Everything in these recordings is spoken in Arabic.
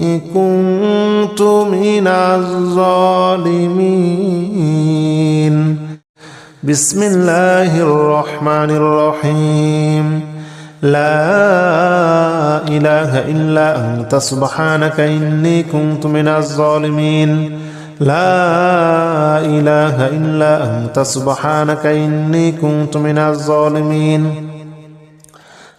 كنت من الظالمين. بسم الله الرحمن الرحيم. لا إله إلا أنت سبحانك إني كنت من الظالمين. لا إله إلا أنت سبحانك إني كنت من الظالمين.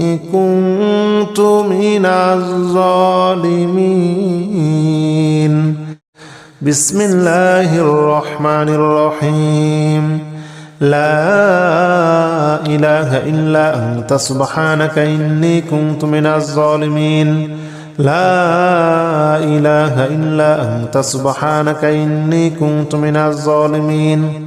كنت من الظالمين. بسم الله الرحمن الرحيم. لا إله إلا أنت سبحانك إني كنت من الظالمين. لا إله إلا أنت سبحانك إني كنت من الظالمين.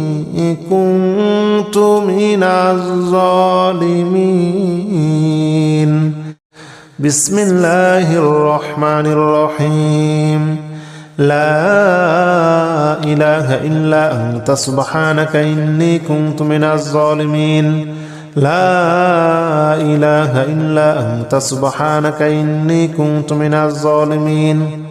كنت من الظالمين. بسم الله الرحمن الرحيم. لا إله إلا أنت سبحانك إني كنت من الظالمين. لا إله إلا أنت سبحانك إني كنت من الظالمين.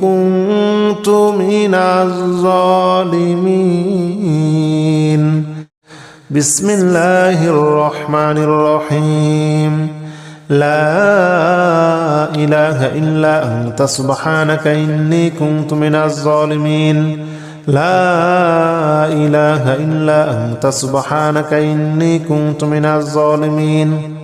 كنت من الظالمين. بسم الله الرحمن الرحيم. لا إله إلا أنت سبحانك إني كنت من الظالمين. لا إله إلا أنت سبحانك إني كنت من الظالمين.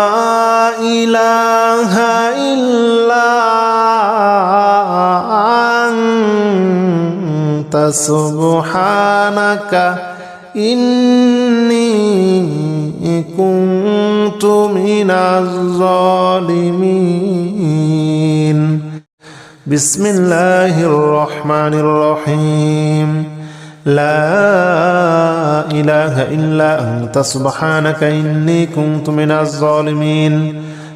إله إلا أنت سبحانك إني كنت من الظالمين. بسم الله الرحمن الرحيم. لا إله إلا أنت سبحانك إني كنت من الظالمين.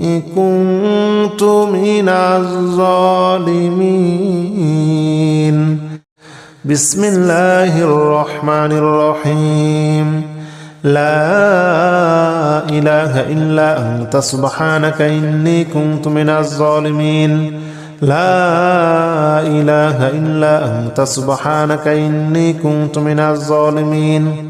كنت من الظالمين. بسم الله الرحمن الرحيم. لا إله إلا أنت سبحانك إني كنت من الظالمين. لا إله إلا أنت سبحانك إني كنت من الظالمين.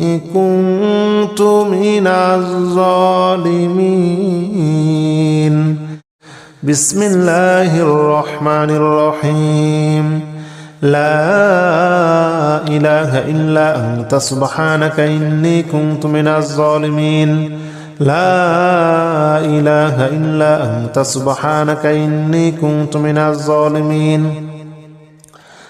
كنت من الظالمين. بسم الله الرحمن الرحيم. لا إله إلا أنت سبحانك إني كنت من الظالمين. لا إله إلا أنت سبحانك إني كنت من الظالمين.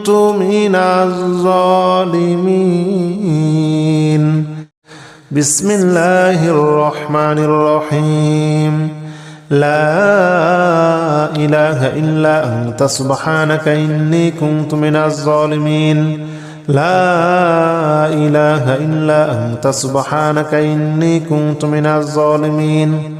كنت من الظالمين. بسم الله الرحمن الرحيم. لا إله إلا أنت سبحانك إني كنت من الظالمين. لا إله إلا أنت سبحانك إني كنت من الظالمين.